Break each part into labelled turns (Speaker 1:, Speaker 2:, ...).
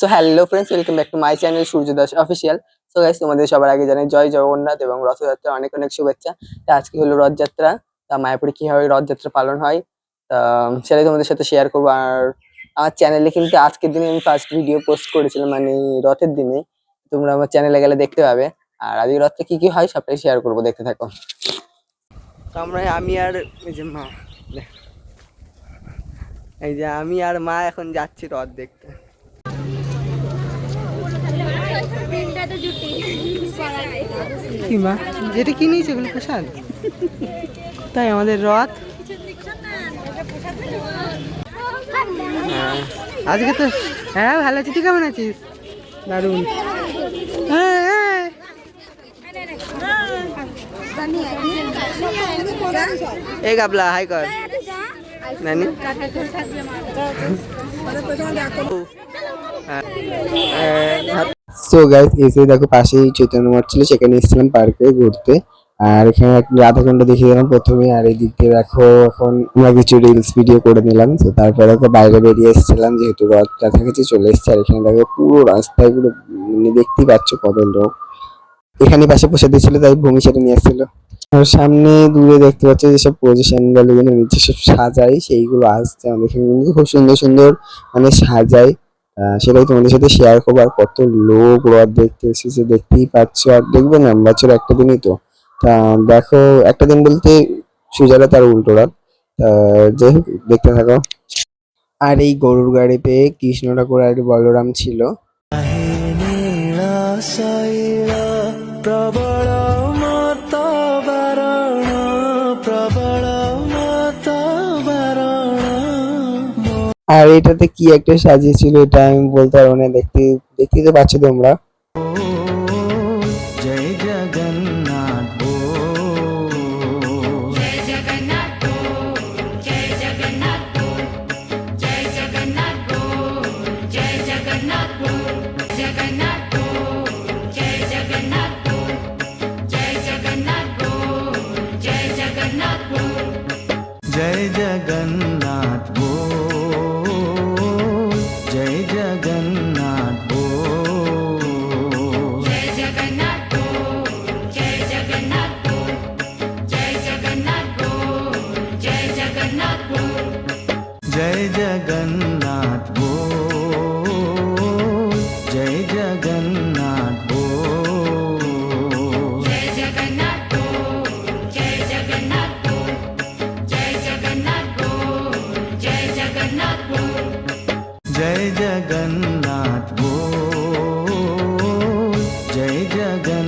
Speaker 1: So hello friends welcome back to my channel Surya Das official so guys তোমাদের সবার আগে জানাই জয় জগন্নাথ এবং রথযাত্রা অনেক অনেক শুভেচ্ছা। তা আজকে হলো রথযাত্রা। তা মায়াপুরে কীভাবে রথযাত্রা পালন হয়, তা সেটাই তোমাদের সাথে শেয়ার করব। আর আমার চ্যানেলে কিন্তু আজকের দিনে আমি ফার্স্ট ভিডিও পোস্ট করেছিলাম মানে রথের দিনে। তোমরা আমার চ্যানেলে গেলে দেখতে পাবে। আর আজকে রথে কি কি হয় সবটাই শেয়ার করব, দেখতে থাকো। তো আমরা, আমি আর এই যে মা এই যে আমি আর মা এখন যাচ্ছি রথ দেখতে। কি মা? যেটা কি নিয়েছে ওগুলো প্রসাদ? তাই আমাদের রথ। হ্যাঁ, আজকে তো হ্যাঁ ভালো আছি। তুই কেমন আছিস? দারুণ। হ্যাঁ হ্যাঁ। এই গাবলা হাই কর। নানি। সো গাইস এসে দেখো পাশেই চৈতন্য মঠ ছিল, সেখানে এসেছিলাম পার্কে ঘুরতে। আর এখানে এক রাধাকুণ্ড দেখিয়ে দিলাম প্রথমে, আর এই দিক দিয়ে দেখো এখন আমরা কিছু রিলস ভিডিও করে নিলাম। তো তারপরে বাইরে বেরিয়ে এসেছিলাম, যেহেতু রথ কাছাকাছি চলে এসেছে। আর এখানে দেখো পুরো রাস্তায় পুরো মানে দেখতেই পাচ্ছ কত লোক। এখানে পাশে বসে দিয়েছিল, তাই ভূমি সেটা নিয়ে এসেছিল। আর সামনে দূরে দেখতে পাচ্ছ যেসব পজিশনগুলো নিচে সব সাজাই, সেইগুলো আসছে আমাদের এখানে। খুব সুন্দর সুন্দর মানে সাজায় সেটাই তোমাদের সাথে শেয়ার করব। আর কত লোক রথ দেখতে এসেছে, দেখতেই পাচ্ছ। আর দেখবে না বছর একটা দিনই তো। তা দেখো, একটা দিন বলতে সুজারা তার উল্টো রথ। তা যাই হোক, দেখতে থাকো। আর এই গরুর গাড়িতে কৃষ্ণ ঠাকুর আর বলরাম ছিল। আর এটাতে কি একটা সাজিয়েছিল এটা আমি বলতে পারব না, দেখতে দেখতেই তো পাচ্ছ তোমরা।
Speaker 2: जय जगन्नाथ बोल जय जगन्नाथ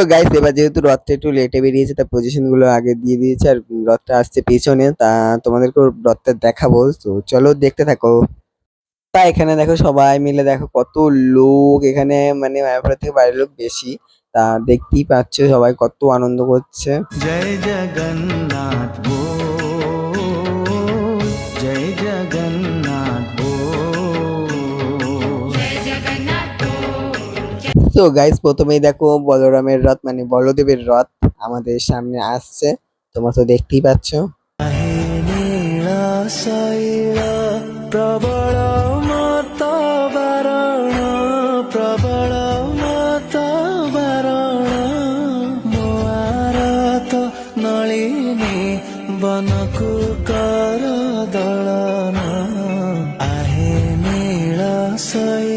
Speaker 1: তো গাইস এবার যেহেতু রথটা একটু লেটে বেরিয়েছে তার পজিশনগুলো আগে দিয়ে দিয়েছে আর রথটা আসছে পেছনে, তা তোমাদেরকেও রথটা দেখাবো। তো চলো দেখতে থাকো। তা এখানে দেখো সবাই মিলে দেখো কত লোক, এখানে মানে মায়াপুর থেকে বাইরের লোক বেশি। তা দেখতেই পাচ্ছ সবাই কত আনন্দ করছে।
Speaker 2: জয় জগন্নাথ
Speaker 1: তো গাইজ প্রথমেই দেখো বলরামের রথ মানে বলদেবের রথ আমাদের সামনে আসছে। তোমরা তো দেখতেই পাচ্ছ।
Speaker 2: প্রবল মত বারণ, প্রবল মত বারণ, মোয়ারত নলিনী বনকু কর দলন। আহে নীল সই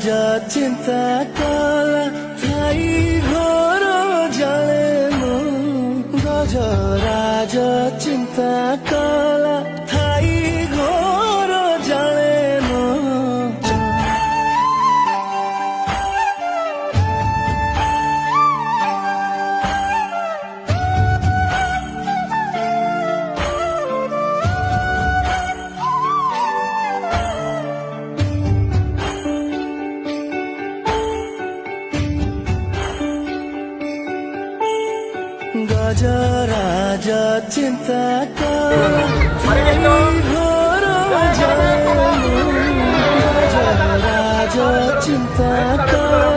Speaker 2: saja cintakan গজরাজ চিন্তা করা ঘোর গজরাজ চিন্তা করা।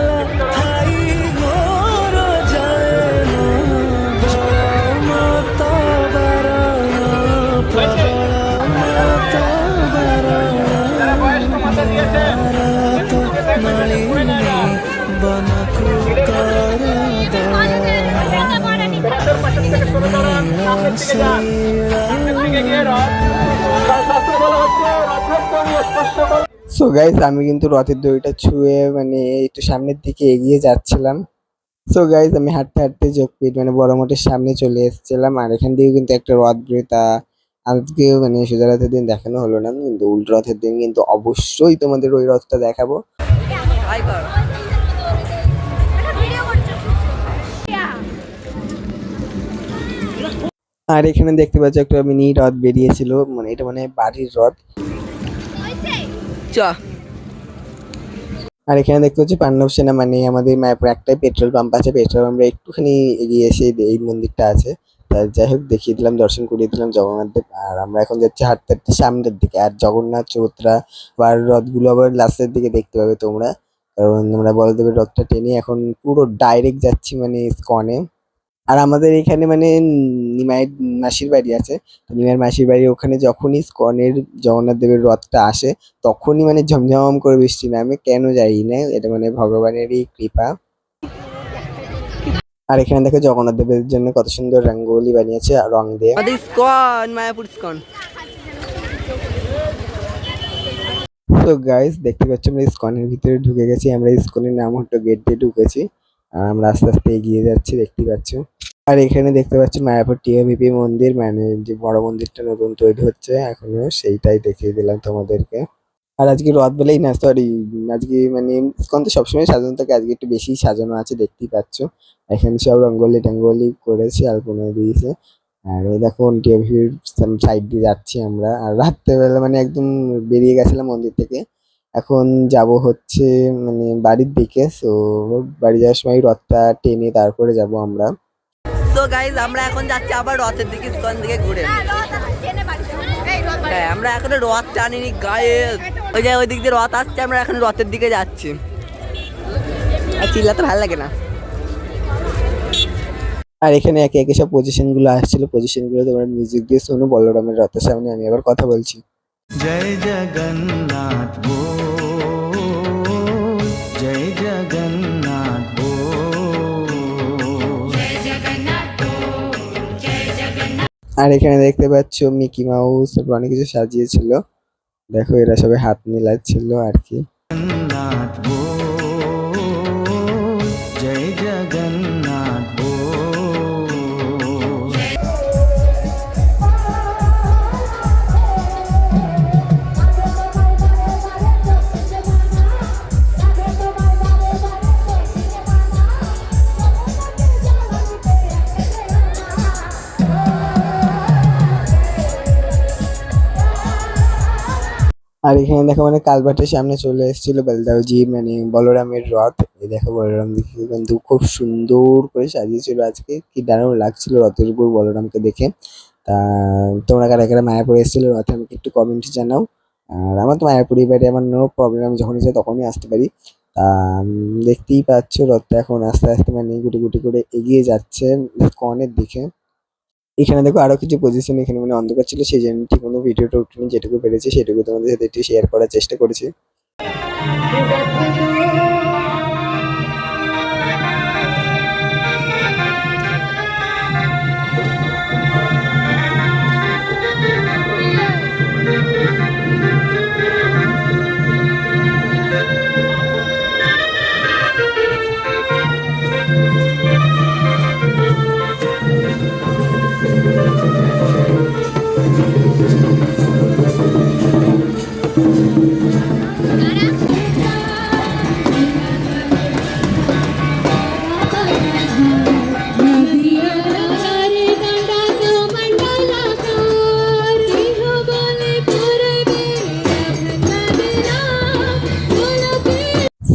Speaker 1: সো গাইস আমি কিন্তু রথের দড়িটা ছুঁয়ে মানে একটু সামনের দিকে এগিয়ে যাচ্ছিলাম। সো গাইস আমি হাঁটতে হাঁটতে যোগপীঠ মানে বড় মঠের সামনে চলে এসেছিলাম। আর এখান থেকে কিন্তু একটা রথ বেরোয় তা আজকে মানে সোজা রথের দিন দেখানো হলো না। কিন্তু উল্টো রথের দিন কিন্তু অবশ্যই তোমাদের ওই রথটা দেখাবো। আর এখানে দেখতে পাচ্ছ একটা মিনি রথ বেরিয়েছিল মানে এটা মানে বাড়ির রথ আর এখানে দেখতে পাচ্ছি পাণ্ডব সেনা মানে আমাদের মায়াপুর একটাই পেট্রোল পাম্প আছে পেট্রোল পাম্পে একটুখানি এগিয়ে এসে এই- মন্দিরটা আছে। তা যাই হোক দেখিয়ে দিলাম দর্শন করিয়ে দিলাম জগন্নাথ দেব। আর আমরা এখন যাচ্ছি হাঁটতে হাঁটতে সামনের দিকে। আর জগন্নাথ চৌত্রা বা রথগুলো আবার লাস্টের দিকে দেখতে পাবে তোমরা। কারণ আমরা বলদেবের রথটা টেনে এখন পুরো ডাইরেক্ট যাচ্ছি মানে স্কনে। আর আমাদের এখানে মানে নিমাইয়ের মাসির বাড়ি আছে। তো নিমাইয়ের মাসির বাড়ি ওখানে যখনই স্কনের জগন্নাথ দেবের রথটা আসে তখনই মানে ঝমঝম করে বৃষ্টি নামে কেন জানি না এটা মানে ভগবানেরই কৃপা। আর এখানে দেখো জগন্নাথ দেবের জন্য কত সুন্দর রঙ্গোলি বানিয়েছে আর রং দিয়ে।
Speaker 3: মায়াপুর স্কন।
Speaker 1: তো গাইস দেখতে পাচ্ছি আমরা ইসকনের ভিতরে ঢুকে গেছি আমরা ইসকনের নাম হতো গেট দিয়ে ঢুকেছি। আর আমরা আস্তে আস্তে এগিয়ে যাচ্ছি দেখতে পাচ্ছ। আর এখানে দেখতে পাচ্ছি মায়াপুর টিএভিপি মন্দির মানে যে বড় মন্দিরটা নতুন তৈরি হচ্ছে, এখনও সেইটাই দেখিয়ে দিলাম তোমাদেরকে। আর আজকে রথ বেলাই না সরি আজকে মানে ইসকন সবসময় সাজানো থাকে, আজকে একটু বেশি সাজানো আছে, দেখতেই পাচ্ছ। এখানে সব রঙ্গোলি টঙ্গোলি করেছে, আর কোনো দিয়েছে। আর এই দেখো টিএভিপির সাইড দিয়ে যাচ্ছি আমরা। আর রাত্রেবেলা মানে একদম বেরিয়ে গেছিলাম মন্দির থেকে। এখন যাব হচ্ছে মানে বাড়ির দিকে সো বাড়ি যাওয়ার সময় রথটা টেনে তারপরে যাব আমরা।
Speaker 3: সো গাইজ আমরা এখন যাচ্ছি আবার রথের দিকে স্কন দিকে ঘুরে। হ্যাঁ আমরা এখন রথ টানিনি গায়ে ওই যে ওই দিক দিয়ে রথ আসছে আমরা এখন রথের দিকে যাচ্ছি। আর চিল্লাতে ভালো লাগে না।
Speaker 1: আর এখানে একে একে সব পজিশনগুলো আসছিল পজিশনগুলো তোমরা মিউজিক দিয়ে শোনো বলরামের রথের সামনে আমি আবার কথা বলছি।
Speaker 2: জয় জগন্নাথ
Speaker 1: আর এখানে দেখতে পাচ্ছ মিকি মাউস অনেক কিছু সাজিয়েছিল। দেখো এরা সবাই হাত মিলাচ্ছিল আর কি। আর এখানে দেখো মানে কালভার্টের সামনে চলে এসেছিল বলদাউজি মানে বলরামের রথ। এই দেখো বলরাম দেখে কিন্তু খুব সুন্দর করে সাজিয়েছিল আজকে। কি দারুণ লাগছিল রথের উপর বলরামকে দেখে। তা তোমরা কারা কারা মায়াপুরে এসেছিল রথে আমাকে একটু কমেন্টে জানাও। আর আমার তো মায়াপুরি বাড়ি আমার নো প্রবলেম আমি যখনই চাই তখনই আসতে পারি। তা দেখতেই পাচ্ছ রথটা এখন আস্তে আস্তে মানে গুটি গুটি করে এগিয়ে যাচ্ছে। কনের দিকে এখানে দেখো আরও কিছু পজিশন এখানে মানে অন্ধকার ছিল, সেই জন্য ঠিক কোনো ভিডিওটা উঠিনি, যেটুকু পেরেছি সেটুকু তোমাদের সাথে একটু শেয়ার করার চেষ্টা করেছি।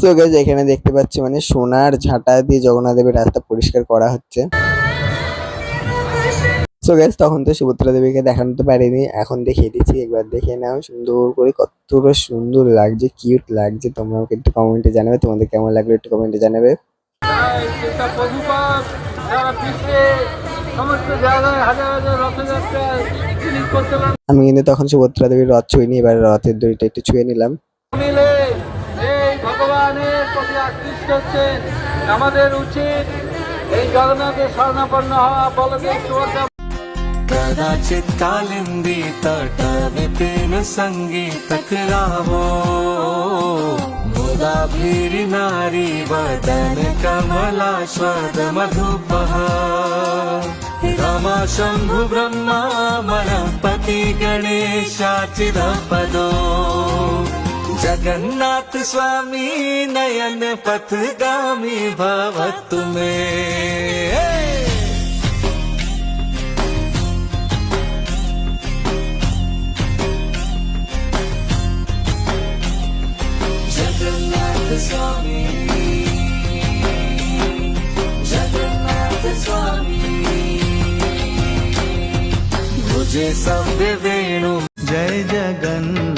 Speaker 1: সো গাইজ এখানে দেখতে পাচ্ছি মানে সোনার ঝাঁটা দিয়ে জগন্নাথ দেবের রাস্তা পরিষ্কার করা হচ্ছে। সো গাইজ তখন তো সুভদ্রা দেবীকে দেখাতে পারিনি, এখন দেখিয়ে দিচ্ছি। একবার দেখে নাও সুন্দর করে কতটা সুন্দর লাগছে কিউট লাগছে। তোমরা আমাকে একটু কমেন্টে জানাবে, তোমাদের কেমন লাগল একটু কমেন্টে জানাবে। আমি কিন্তু তখন সুভদ্রা দেবীর রথ ছুঁইনি, এবার রথের দড়িটা একটু ছুঁয়ে নিলাম।
Speaker 4: আকৃষ্ট হচ্ছেন আমাদের উচিত এই জগন্নাথের স্বর্ণাপন্ন হওয়া বলদেব সুভদ্রা
Speaker 2: कदाचित कालिंदी तट विपिन संगीतक रावो मुदा भीरि नारी वदन कमलाश्वद मधुपः रमा शम्भु ब्रह्मा मनपति गणेशाचिरपदो जगन्नाथ स्वामी नयन पथगामी भवतु मे। जगन्नाथ स्वामी। जगन्नाथ स्वामी। मुझे सभ्य वेणु।
Speaker 5: जय जगन्नाथ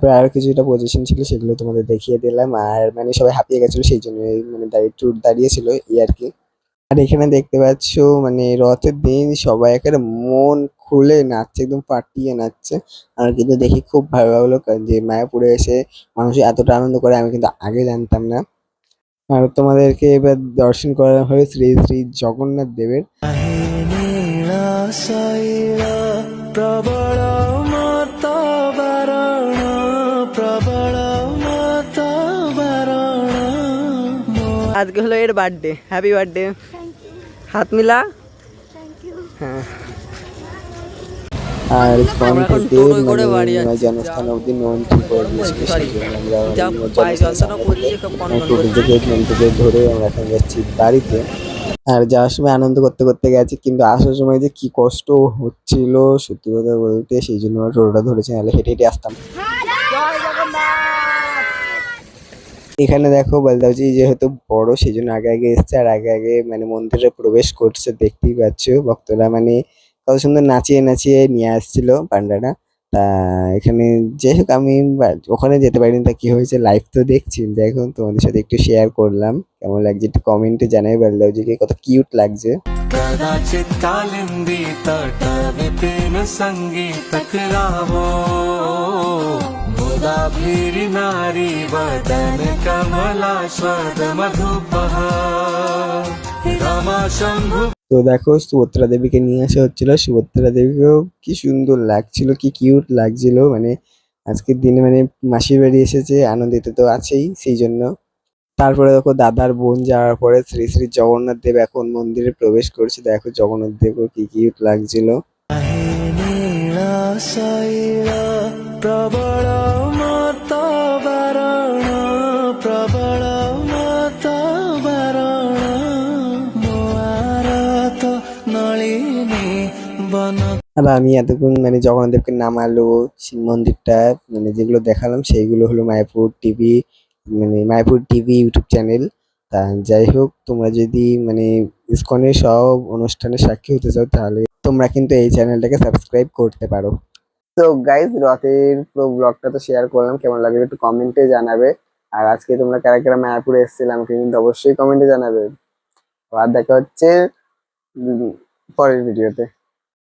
Speaker 1: তারপরে আরও কিছুটা পজিশন ছিল সেগুলো তোমাদের দেখিয়ে দিলাম। আর মানে সবাই হাঁপিয়ে গেছিল, সেই জন্য মানে দাঁড়িয়ে একটু দাঁড়িয়েছিল এই আর কি। আর এখানে দেখতে পাচ্ছ মানে রথের দিন সবাই একেবারে মন খুলে নাচছে, একদম ফাটিয়ে নাচছে। আর কিন্তু দেখি খুব ভালো লাগল যে মায়াপুরে এসে মানুষ এতটা আনন্দ করে, আমি কিন্তু আগে জানতাম না। আর তোমাদেরকে এবার দর্শন করা হবে শ্রী শ্রী জগন্নাথ দেবের।
Speaker 2: শৈল
Speaker 3: আজকে হলো এর বার্থডে হ্যাপি বার্থডে হাত মিলা। হ্যাঁ।
Speaker 1: আর থেকে মানে। জন্মস্থান অবধি করে টোটো থেকে ট্রেন থেকে ধরে আমরা এখন যাচ্ছি বাড়িতে। আর যাওয়ার সময় আনন্দ করতে করতে গেছি কিন্তু আসার সময় যে কি কষ্ট হচ্ছিল সত্যি কথা বলতে সেই জন্য আমরা টোটোটা ধরেছি নাহলে হেঁটে হেঁটে আসতাম। এখানে দেখো বলদাওজি যেহেতু বড় সেই জন্য আগে আগে এসছে আর আগে আগে মানে মন্দিরে প্রবেশ করছে দেখতেই পাচ্ছ ভক্তরা মানে কত সুন্দর নাচিয়ে নাচিয়ে নিয়ে আসছিল পান্ডারা তা এখানে যাই হোক আমি বা- ওখানে যেতে পারিনি তা কি হয়েছে লাইভ তো দেখছি দেখুন তোমাদের সাথে একটু শেয়ার করলাম কেমন লাগছে একটু কমেন্টে জানাই বলদাওজিকে কত কিউট লাগছে
Speaker 2: कदाचित कालिंदी तट विपिन संगीतक रावो मुदा भीरि नारी वदन कमलाश्वद मधुपः रमा शम्भु
Speaker 1: তো দেখো সুভদ্রা দেবীকে নিয়ে আসা হচ্ছিল সুভদ্রা দেবীকেও কি সুন্দর লাগছিল কি কিউট লাগছিল মানে আজকের দিনে মানে মাসির বাড়ি এসেছে আনন্দিত তো আছেই সেই জন্য তারপরে দেখো দাদার বোন যাওয়ার পরে শ্রী শ্রী জগন্নাথ দেব এখন মন্দিরে প্রবেশ করছে দেখো জগন্নাথ দেবও কি কিউট লাগছিল
Speaker 2: শৈল প্রবল
Speaker 1: আর আমি এতক্ষণ মানে জগন্নাথদেবকে নামালো, শিব মন্দিরটা মানে যেগুলো দেখালাম সেইগুলো হলো মায়াপুর টিভি মানে মায়াপুর টিভি ইউটিউব চ্যানেল। তা যাই হোক, তোমরা যদি মানে ইসকনের সব অনুষ্ঠানের সাক্ষী হতে চাও, তাহলে তোমরা কিন্তু এই চ্যানেলটাকে সাবস্ক্রাইব করতে পারো। তো গাইজ রথের পুরো ব্লগটা তো শেয়ার করলাম, কেমন লাগল একটু কমেন্টে জানাবে। আর আজকে তোমরা কারা কারা মায়াপুরে এসেছিলে আমাকে কিন্তু অবশ্যই কমেন্টে জানাবে। আর দেখা হচ্ছে পরের ভিডিওতে